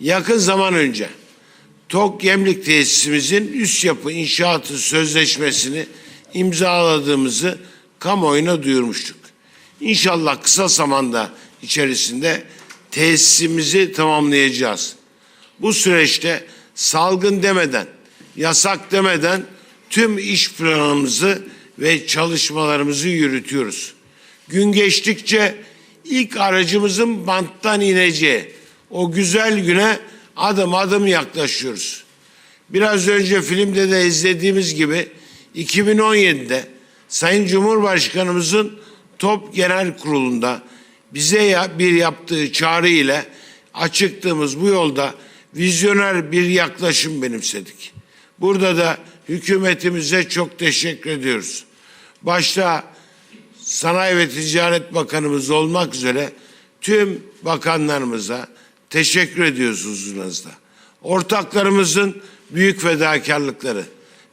yakın zaman önce TOK Gemlik tesisimizin üst yapı inşaatı sözleşmesini imzaladığımızı kamuoyuna duyurmuştuk. İnşallah kısa zamanda içerisinde tesisimizi tamamlayacağız. Bu süreçte salgın demeden, yasak demeden tüm iş planımızı ve çalışmalarımızı yürütüyoruz. Gün geçtikçe ilk aracımızın banttan ineceği o güzel güne adım adım yaklaşıyoruz. Biraz önce filmde de izlediğimiz gibi 2017'de Sayın Cumhurbaşkanımızın Top Genel Kurulu'nda bize bir yaptığı çağrı ile açıktığımız bu yolda vizyoner bir yaklaşım benimsedik. Burada da hükümetimize çok teşekkür ediyoruz. Başta Sanayi ve Ticaret Bakanımız olmak üzere tüm bakanlarımıza teşekkür ediyoruz huzurunuzda. Ortaklarımızın büyük fedakarlıkları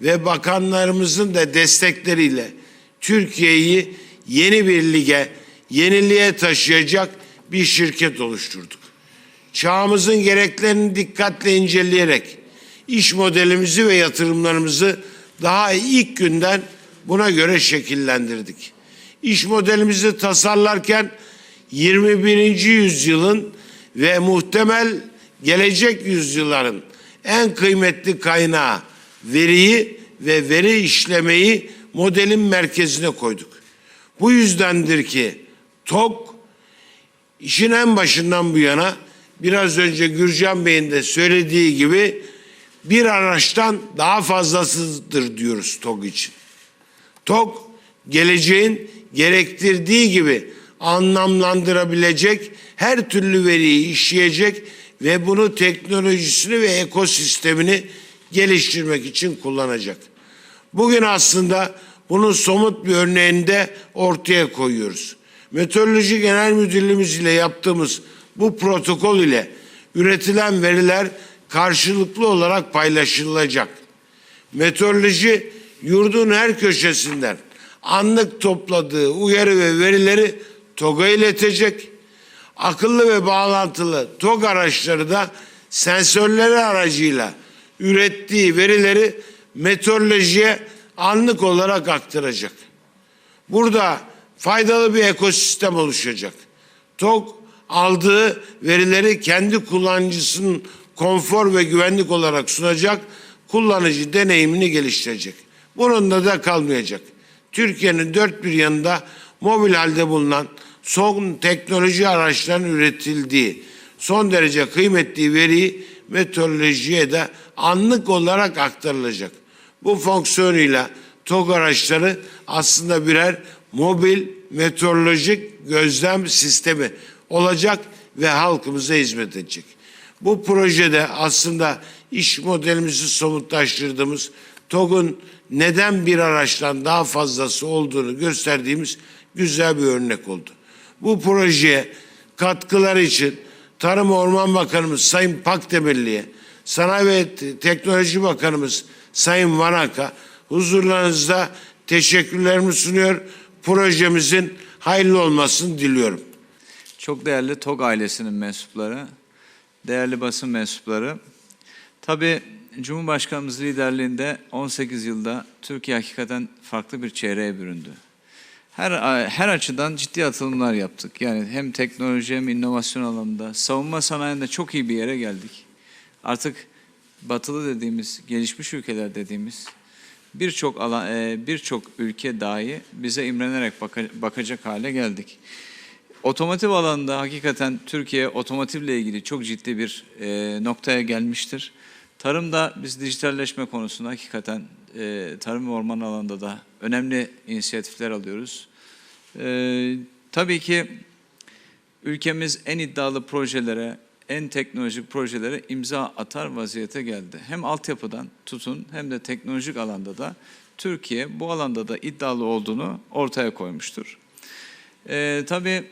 ve bakanlarımızın da destekleriyle Türkiye'yi yeni bir lige, yeniliğe taşıyacak bir şirket oluşturduk. Çağımızın gereklerini dikkatle inceleyerek iş modelimizi ve yatırımlarımızı daha ilk günden buna göre şekillendirdik. İş modelimizi tasarlarken 21. yüzyılın ve muhtemel gelecek yüzyılların en kıymetli kaynağı veriyi ve veri işlemeyi modelin merkezine koyduk. Bu yüzdendir ki TOK işin en başından bu yana biraz önce Gürcan Bey'in de söylediği gibi bir araçtan daha fazlasıdır diyoruz TOG için. TOG geleceğin gerektirdiği gibi anlamlandırabilecek her türlü veriyi işleyecek ve bunu teknolojisini ve ekosistemini geliştirmek için kullanacak. Bugün aslında bunun somut bir örneğini de ortaya koyuyoruz. Meteoroloji Genel Müdürlüğümüz ile yaptığımız bu protokol ile üretilen veriler karşılıklı olarak paylaşılacak. Meteoroloji yurdun her köşesinden anlık topladığı uyarı ve verileri TOG'a iletecek. Akıllı ve bağlantılı TOG araçları da sensörleri aracıyla ürettiği verileri meteorolojiye anlık olarak aktaracak. Burada faydalı bir ekosistem oluşacak. TOG aldığı verileri kendi kullanıcısının konfor ve güvenlik olarak sunacak, kullanıcı deneyimini geliştirecek. Bununla da kalmayacak. Türkiye'nin dört bir yanında mobil halde bulunan son teknoloji araçlarının üretildiği, son derece kıymetli veriyi meteorolojiye de anlık olarak aktarılacak. Bu fonksiyonuyla TOG araçları aslında birer mobil meteorolojik gözlem sistemi olacak ve halkımıza hizmet edecek. Bu projede aslında iş modelimizi somutlaştırdığımız TOG'un neden bir araçtan daha fazlası olduğunu gösterdiğimiz güzel bir örnek oldu. Bu projeye katkılar için Tarım Orman Bakanımız Sayın Pakdemirli'ye, Sanayi ve Teknoloji Bakanımız Sayın Vanak'a huzurlarınızda teşekkürlerimi sunuyor. Projemizin hayırlı olmasını diliyorum. Çok değerli TOG ailesinin mensupları, değerli basın mensupları. Tabii Cumhurbaşkanımız liderliğinde 18 yılda Türkiye hakikaten farklı bir çeyreğe büründü. Her, her açıdan ciddi atılımlar yaptık. Yani hem teknoloji hem inovasyon alanında, savunma sanayinde çok iyi bir yere geldik. Artık batılı dediğimiz, gelişmiş ülkeler dediğimiz birçok e, birçok ülke dahi bize imrenerek baka- bakacak hale geldik. Otomotiv alanında hakikaten Türkiye otomotivle ilgili çok ciddi bir e, noktaya gelmiştir. Tarımda biz dijitalleşme konusunda hakikaten e, tarım ve orman alanında da önemli inisiyatifler alıyoruz. E, tabii ki ülkemiz en iddialı projelere, en teknolojik projelere imza atar vaziyete geldi. Hem altyapıdan tutun hem de teknolojik alanda da Türkiye bu alanda da iddialı olduğunu ortaya koymuştur. E, tabii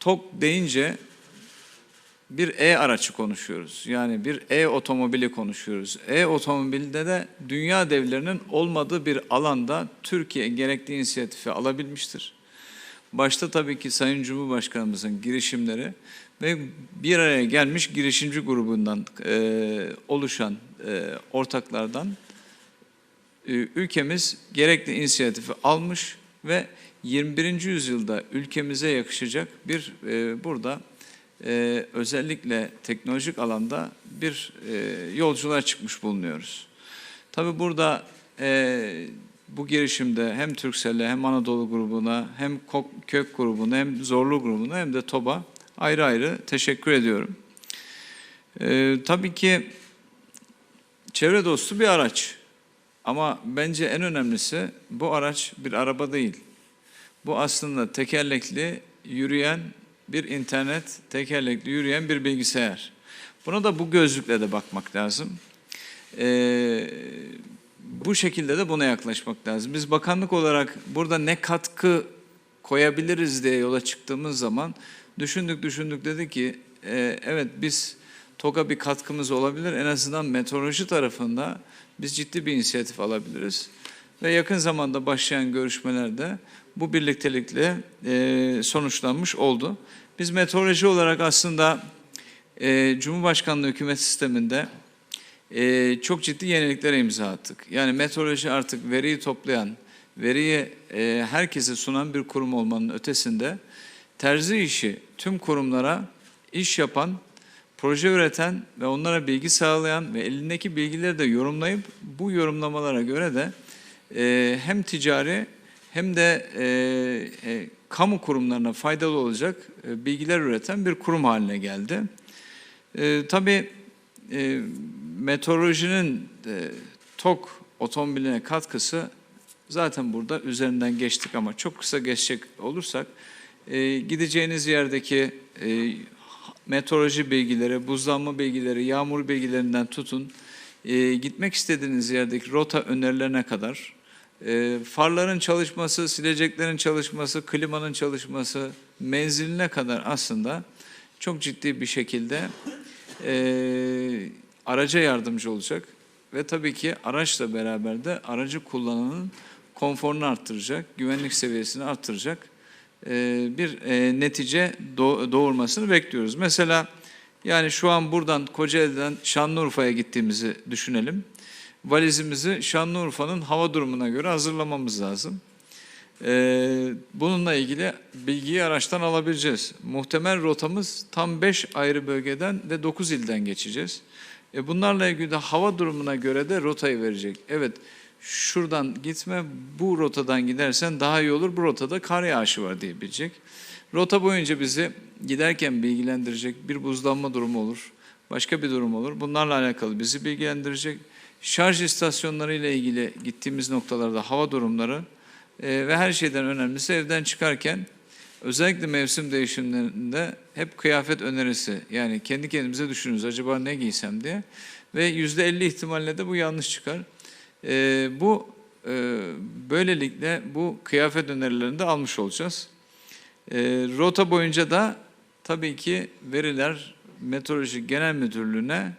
TOK deyince bir e-araçı konuşuyoruz. Yani bir e-otomobili konuşuyoruz. E-otomobilde de dünya devlerinin olmadığı bir alanda Türkiye gerekli inisiyatifi alabilmiştir. Başta tabii ki Sayın Cumhurbaşkanımızın girişimleri ve bir araya gelmiş girişimci grubundan e, oluşan e, ortaklardan e, ülkemiz gerekli inisiyatifi almış ve 21. yüzyılda ülkemize yakışacak bir e, burada e, özellikle teknolojik alanda bir e, yolculuğa çıkmış bulunuyoruz. Tabii burada e, bu girişimde hem Turkcell'e hem Anadolu grubuna hem Kök grubuna hem Zorlu grubuna hem de TOB'a ayrı ayrı teşekkür ediyorum. E, tabii ki çevre dostu bir araç. Ama bence en önemlisi bu araç bir araba değil. Bu aslında tekerlekli yürüyen bir internet, tekerlekli yürüyen bir bilgisayar. Buna da bu gözlükle de bakmak lazım. Ee, bu şekilde de buna yaklaşmak lazım. Biz bakanlık olarak burada ne katkı koyabiliriz diye yola çıktığımız zaman düşündük düşündük dedi ki e, evet biz TOG'a bir katkımız olabilir. En azından meteoroloji tarafında biz ciddi bir inisiyatif alabiliriz. Ve yakın zamanda başlayan görüşmelerde bu birliktelikle e, sonuçlanmış oldu. Biz meteoroloji olarak aslında e, Cumhurbaşkanlığı hükümet sisteminde e, çok ciddi yeniliklere imza attık. Yani meteoroloji artık veriyi toplayan, veriyi e, herkese sunan bir kurum olmanın ötesinde terzi işi tüm kurumlara iş yapan, proje üreten ve onlara bilgi sağlayan ve elindeki bilgileri de yorumlayıp bu yorumlamalara göre de e, hem ticari hem de e, e, kamu kurumlarına faydalı olacak e, bilgiler üreten bir kurum haline geldi. E, tabii e, meteorolojinin e, TOK otomobiline katkısı zaten burada üzerinden geçtik ama çok kısa geçecek olursak e, gideceğiniz yerdeki e, meteoroloji bilgileri, buzlanma bilgileri, yağmur bilgilerinden tutun, e, gitmek istediğiniz yerdeki rota önerilerine kadar, e, farların çalışması, sileceklerin çalışması, klimanın çalışması, menziline kadar aslında çok ciddi bir şekilde e, araca yardımcı olacak ve tabii ki araçla beraber de aracı kullananın konforunu arttıracak, güvenlik seviyesini arttıracak e, bir e, netice doğ- doğurmasını bekliyoruz. Mesela yani şu an buradan Kocaeli'den Şanlıurfa'ya gittiğimizi düşünelim. Valizimizi Şanlıurfa'nın hava durumuna göre hazırlamamız lazım. Ee, bununla ilgili bilgiyi araçtan alabileceğiz. Muhtemel rotamız tam 5 ayrı bölgeden ve 9 ilden geçeceğiz. E bunlarla ilgili de hava durumuna göre de rotayı verecek. Evet şuradan gitme bu rotadan gidersen daha iyi olur bu rotada kar yağışı var diyebilecek. Rota boyunca bizi giderken bilgilendirecek bir buzlanma durumu olur. Başka bir durum olur. Bunlarla alakalı bizi bilgilendirecek. Şarj istasyonları ile ilgili gittiğimiz noktalarda hava durumları e, ve her şeyden önemlisi evden çıkarken özellikle mevsim değişimlerinde hep kıyafet önerisi. Yani kendi kendimize düşünürüz acaba ne giysem diye. Ve yüzde elli ihtimalle de bu yanlış çıkar. E, bu e, böylelikle bu kıyafet önerilerini de almış olacağız. E, rota boyunca da tabii ki veriler Meteoroloji Genel Müdürlüğü'ne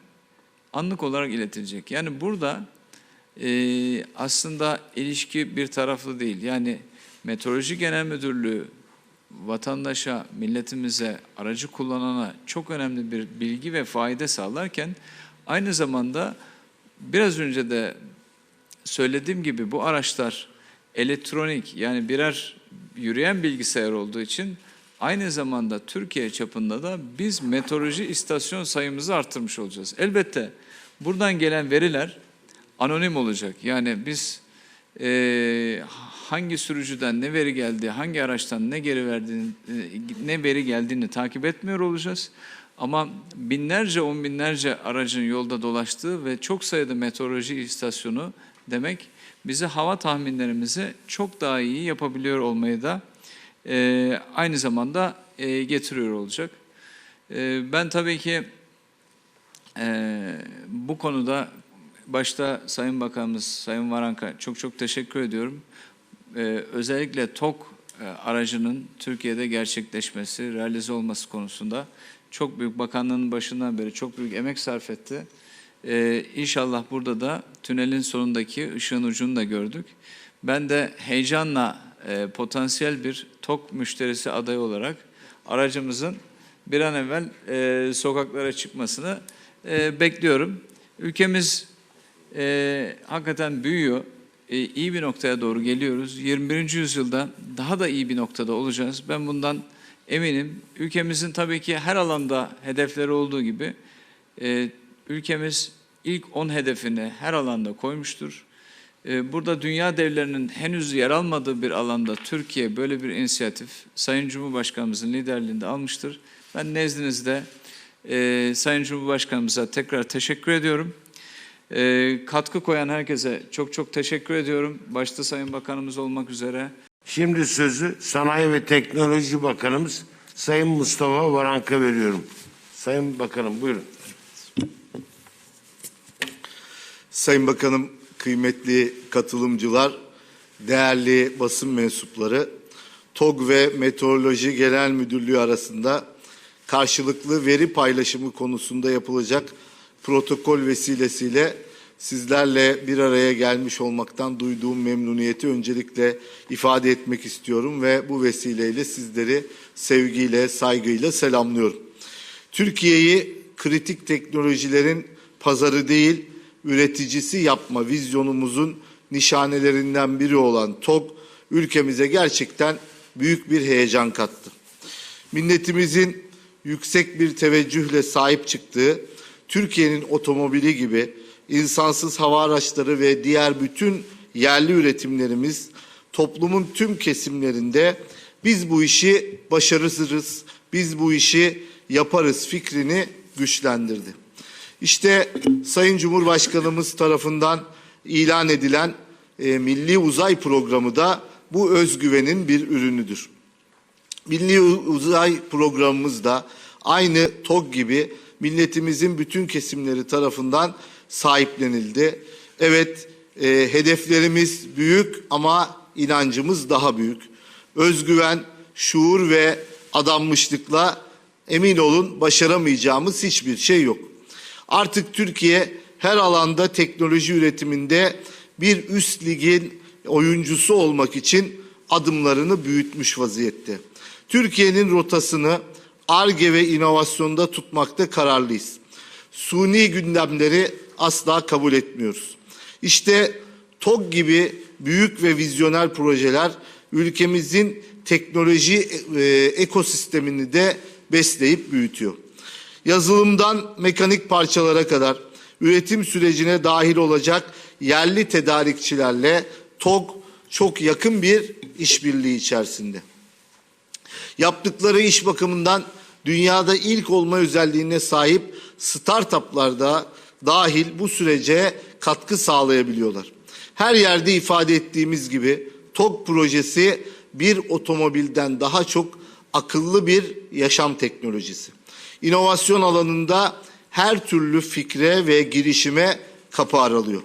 anlık olarak iletilecek. Yani burada e, aslında ilişki bir taraflı değil. Yani Meteoroloji Genel Müdürlüğü vatandaşa, milletimize, aracı kullanana çok önemli bir bilgi ve fayda sağlarken aynı zamanda biraz önce de söylediğim gibi bu araçlar elektronik yani birer yürüyen bilgisayar olduğu için aynı zamanda Türkiye çapında da biz meteoroloji istasyon sayımızı arttırmış olacağız. Elbette buradan gelen veriler anonim olacak. Yani biz eee, hangi sürücüden ne veri geldi, hangi araçtan ne geri verdiğini, e, ne veri geldiğini takip etmiyor olacağız. Ama binlerce, on binlerce aracın yolda dolaştığı ve çok sayıda meteoroloji istasyonu demek bize hava tahminlerimizi çok daha iyi yapabiliyor olmayı da e, aynı zamanda e, getiriyor olacak. E, ben tabii ki e, bu konuda başta Sayın Bakanımız, Sayın Varanka çok çok teşekkür ediyorum. E, özellikle TOK e, aracının Türkiye'de gerçekleşmesi, realize olması konusunda çok büyük bakanlığın başından beri çok büyük emek sarf etti. Ee, inşallah burada da tünelin sonundaki ışığın ucunu da gördük. Ben de heyecanla e, potansiyel bir TOK müşterisi adayı olarak aracımızın bir an evvel e, sokaklara çıkmasını e, bekliyorum. Ülkemiz e, hakikaten büyüyor. E, iyi bir noktaya doğru geliyoruz. 21. yüzyılda daha da iyi bir noktada olacağız. Ben bundan eminim. Ülkemizin tabii ki her alanda hedefleri olduğu gibi e, ülkemiz ilk 10 hedefini her alanda koymuştur. E, burada dünya devlerinin henüz yer almadığı bir alanda Türkiye böyle bir inisiyatif Sayın Cumhurbaşkanımızın liderliğinde almıştır. Ben nezdinizde e, Sayın Cumhurbaşkanımıza tekrar teşekkür ediyorum. E, katkı koyan herkese çok çok teşekkür ediyorum. Başta Sayın Bakanımız olmak üzere. Şimdi sözü Sanayi ve Teknoloji Bakanımız Sayın Mustafa Varank'a veriyorum. Sayın Bakanım buyurun. Sayın Bakanım, kıymetli katılımcılar, değerli basın mensupları, TOG ve Meteoroloji Genel Müdürlüğü arasında karşılıklı veri paylaşımı konusunda yapılacak protokol vesilesiyle sizlerle bir araya gelmiş olmaktan duyduğum memnuniyeti öncelikle ifade etmek istiyorum ve bu vesileyle sizleri sevgiyle, saygıyla selamlıyorum. Türkiye'yi kritik teknolojilerin pazarı değil, üreticisi yapma vizyonumuzun nişanelerinden biri olan TOG, ülkemize gerçekten büyük bir heyecan kattı. Milletimizin yüksek bir teveccühle sahip çıktığı, Türkiye'nin otomobili gibi insansız hava araçları ve diğer bütün yerli üretimlerimiz toplumun tüm kesimlerinde biz bu işi başarırız, biz bu işi yaparız fikrini güçlendirdi. İşte Sayın Cumhurbaşkanımız tarafından ilan edilen e, Milli Uzay Programı da bu özgüvenin bir ürünüdür. Milli Uzay Programımız da aynı TOG gibi milletimizin bütün kesimleri tarafından sahiplenildi. Evet, e, hedeflerimiz büyük ama inancımız daha büyük. Özgüven, şuur ve adanmışlıkla emin olun başaramayacağımız hiçbir şey yok. Artık Türkiye her alanda teknoloji üretiminde bir üst ligin oyuncusu olmak için adımlarını büyütmüş vaziyette. Türkiye'nin rotasını ARGE ve inovasyonda tutmakta kararlıyız. Suni gündemleri asla kabul etmiyoruz. İşte TOG gibi büyük ve vizyoner projeler ülkemizin teknoloji e, ekosistemini de besleyip büyütüyor. Yazılımdan mekanik parçalara kadar üretim sürecine dahil olacak yerli tedarikçilerle TOG çok yakın bir işbirliği içerisinde. Yaptıkları iş bakımından dünyada ilk olma özelliğine sahip startuplarda dahil bu sürece katkı sağlayabiliyorlar. Her yerde ifade ettiğimiz gibi TOG projesi bir otomobilden daha çok akıllı bir yaşam teknolojisi. İnovasyon alanında her türlü fikre ve girişime kapı aralıyor.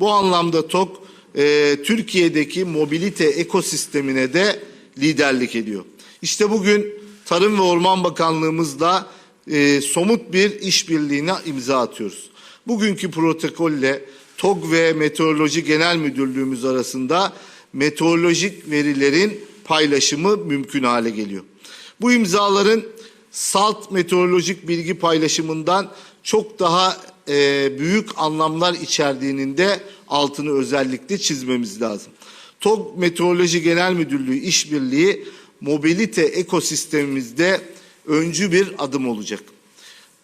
Bu anlamda TOG e, Türkiye'deki mobilite ekosistemine de liderlik ediyor. İşte bugün Tarım ve Orman Bakanlığımızla e, somut bir işbirliğine imza atıyoruz. Bugünkü protokolle TOG ve Meteoroloji Genel Müdürlüğümüz arasında meteorolojik verilerin paylaşımı mümkün hale geliyor. Bu imzaların salt meteorolojik bilgi paylaşımından çok daha e, büyük anlamlar içerdiğinin de altını özellikle çizmemiz lazım. TOG Meteoroloji Genel Müdürlüğü işbirliği mobilite ekosistemimizde öncü bir adım olacak.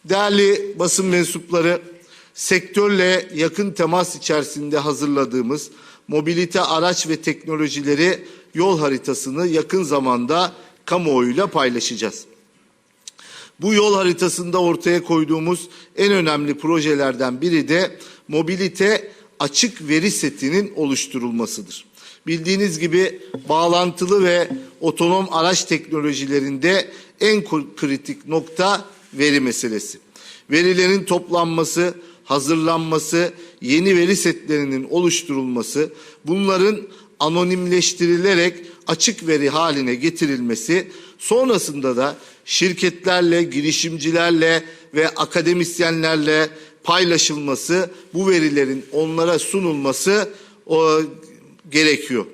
Değerli basın mensupları, sektörle yakın temas içerisinde hazırladığımız mobilite araç ve teknolojileri yol haritasını yakın zamanda kamuoyuyla paylaşacağız. Bu yol haritasında ortaya koyduğumuz en önemli projelerden biri de mobilite açık veri setinin oluşturulmasıdır. Bildiğiniz gibi bağlantılı ve otonom araç teknolojilerinde en kritik nokta veri meselesi. Verilerin toplanması, hazırlanması, yeni veri setlerinin oluşturulması, bunların anonimleştirilerek açık veri haline getirilmesi, sonrasında da şirketlerle, girişimcilerle ve akademisyenlerle paylaşılması, bu verilerin onlara sunulması o, gerekiyor.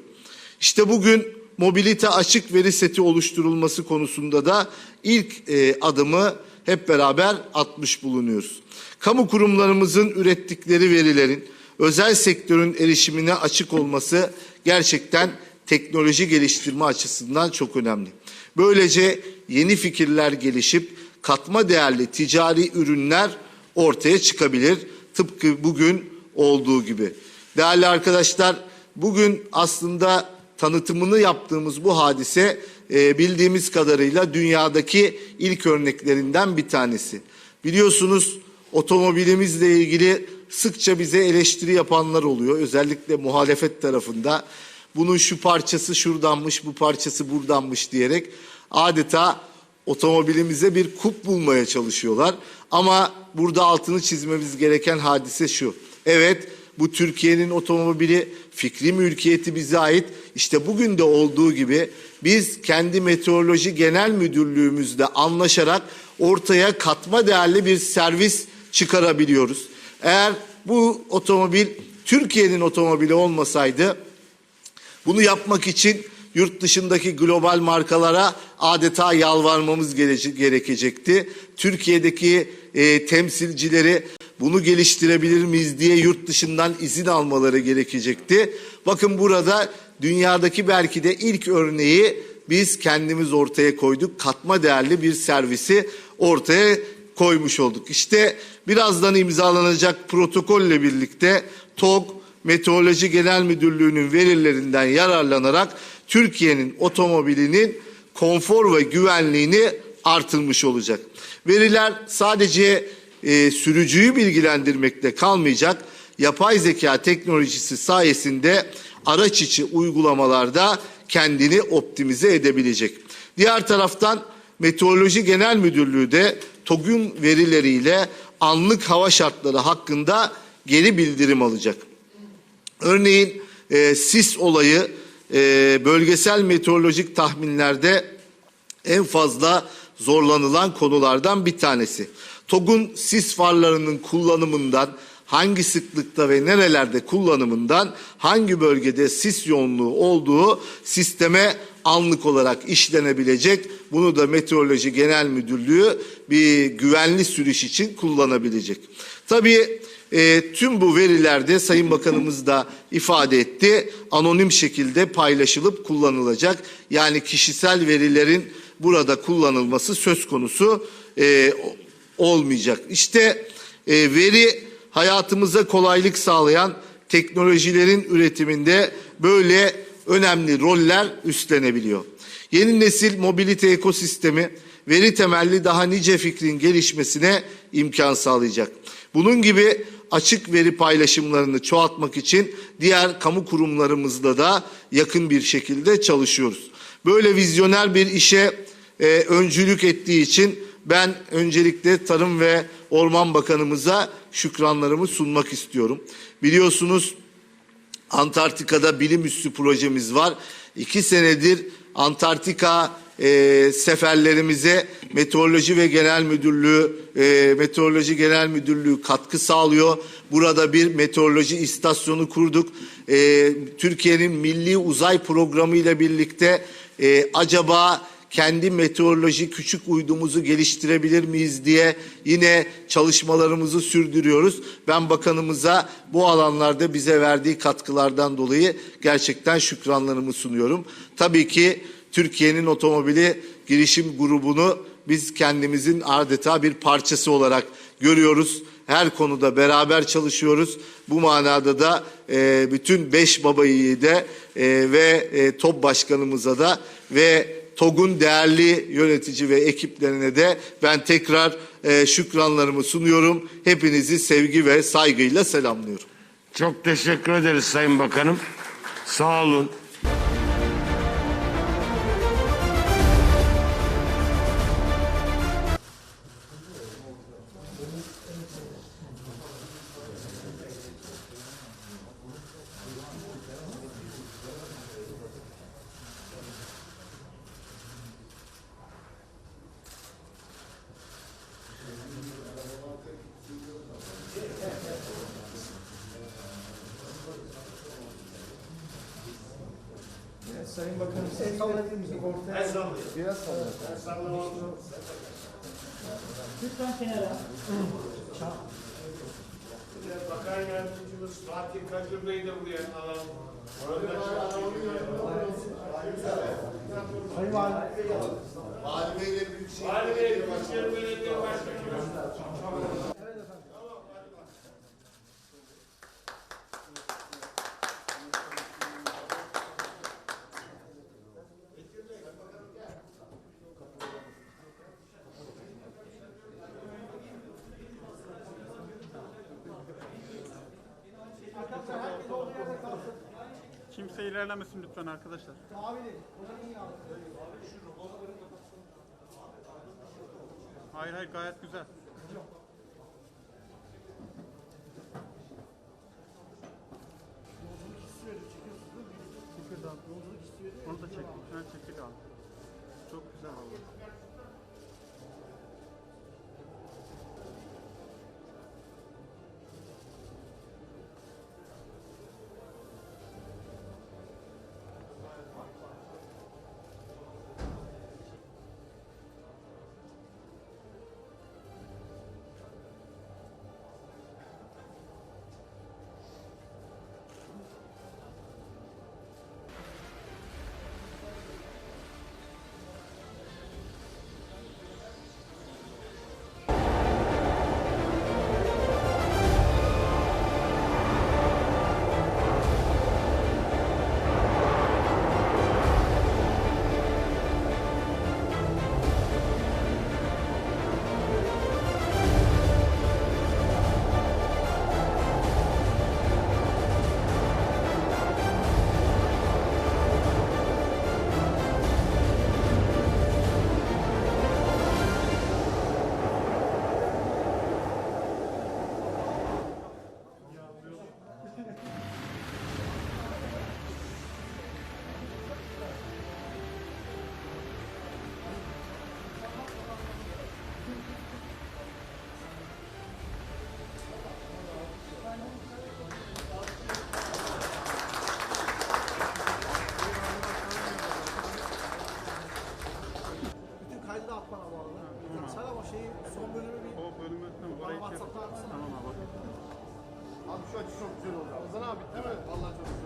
İşte bugün mobilite açık veri seti oluşturulması konusunda da ilk e, adımı hep beraber atmış bulunuyoruz. Kamu kurumlarımızın ürettikleri verilerin özel sektörün erişimine açık olması gerçekten teknoloji geliştirme açısından çok önemli. Böylece yeni fikirler gelişip katma değerli ticari ürünler ortaya çıkabilir. Tıpkı bugün olduğu gibi. Değerli arkadaşlar bugün aslında tanıtımını yaptığımız bu hadise e, bildiğimiz kadarıyla dünyadaki ilk örneklerinden bir tanesi. Biliyorsunuz otomobilimizle ilgili sıkça bize eleştiri yapanlar oluyor. Özellikle muhalefet tarafında bunun şu parçası şuradanmış, bu parçası buradanmış diyerek adeta otomobilimize bir kup bulmaya çalışıyorlar. Ama burada altını çizmemiz gereken hadise şu. Evet bu Türkiye'nin otomobili fikri mülkiyeti bize ait. İşte bugün de olduğu gibi biz kendi meteoroloji genel müdürlüğümüzle anlaşarak ortaya katma değerli bir servis çıkarabiliyoruz. Eğer bu otomobil Türkiye'nin otomobili olmasaydı bunu yapmak için yurt dışındaki global markalara adeta yalvarmamız gerekecekti. Türkiye'deki e, temsilcileri bunu geliştirebilir miyiz diye yurt dışından izin almaları gerekecekti. Bakın burada dünyadaki belki de ilk örneği biz kendimiz ortaya koyduk. Katma değerli bir servisi ortaya koymuş olduk. İşte birazdan imzalanacak protokolle birlikte TOG Meteoroloji Genel Müdürlüğü'nün verilerinden yararlanarak Türkiye'nin otomobilinin konfor ve güvenliğini artırmış olacak. Veriler sadece e, sürücüyü bilgilendirmekte kalmayacak. Yapay zeka teknolojisi sayesinde araç içi uygulamalarda kendini optimize edebilecek. Diğer taraftan Meteoroloji Genel Müdürlüğü de TOG'un verileriyle anlık hava şartları hakkında geri bildirim alacak. Örneğin e, sis olayı e, bölgesel meteorolojik tahminlerde en fazla zorlanılan konulardan bir tanesi. TOG'un sis farlarının kullanımından hangi sıklıkta ve nerelerde kullanımından hangi bölgede sis yoğunluğu olduğu sisteme anlık olarak işlenebilecek. Bunu da Meteoroloji Genel Müdürlüğü bir güvenli sürüş için kullanabilecek. Tabii e, tüm bu verilerde Sayın Bakanımız da ifade etti. Anonim şekilde paylaşılıp kullanılacak. Yani kişisel verilerin burada kullanılması söz konusu e, olmayacak. İşte e, veri hayatımıza kolaylık sağlayan teknolojilerin üretiminde böyle önemli roller üstlenebiliyor. Yeni nesil mobilite ekosistemi veri temelli daha nice fikrin gelişmesine imkan sağlayacak. Bunun gibi açık veri paylaşımlarını çoğaltmak için diğer kamu kurumlarımızla da yakın bir şekilde çalışıyoruz. Böyle vizyoner bir işe e, öncülük ettiği için ben öncelikle Tarım ve Orman Bakanımıza şükranlarımı sunmak istiyorum. Biliyorsunuz Antarktika'da bilim üssü projemiz var. İki senedir Antarktika e, seferlerimize Meteoroloji ve Genel Müdürlüğü e, Meteoroloji Genel Müdürlüğü katkı sağlıyor. Burada bir meteoroloji istasyonu kurduk. E, Türkiye'nin Milli Uzay Programı ile birlikte e, acaba kendi meteoroloji küçük uydumuzu geliştirebilir miyiz diye yine çalışmalarımızı sürdürüyoruz. Ben bakanımıza bu alanlarda bize verdiği katkılardan dolayı gerçekten şükranlarımı sunuyorum. Tabii ki Türkiye'nin otomobili girişim grubunu biz kendimizin adeta bir parçası olarak görüyoruz. Her konuda beraber çalışıyoruz. Bu manada da e, bütün beş babayı da e, ve e, TOP başkanımıza da ve TOG'un değerli yönetici ve ekiplerine de ben tekrar e, şükranlarımı sunuyorum. Hepinizi sevgi ve saygıyla selamlıyorum. Çok teşekkür ederiz Sayın Bakanım. Sağ olun. Sayın Bakanım siz söylediğimizi ortaya biraz Lütfen kenara. Bakan Yardımcımız Fatih Kadir Bey'i de buraya alalım. Sayın Valim. Vali Bey'le Büyükşehir Belediye Başkanı. Kimse ilerlemesin lütfen arkadaşlar. Hayır hayır gayet güzel. WhatsApp'tan atsana. Tamam abi. Abi şu açı çok güzel oldu. Ramazan abi değil mi? Vallahi çok güzel.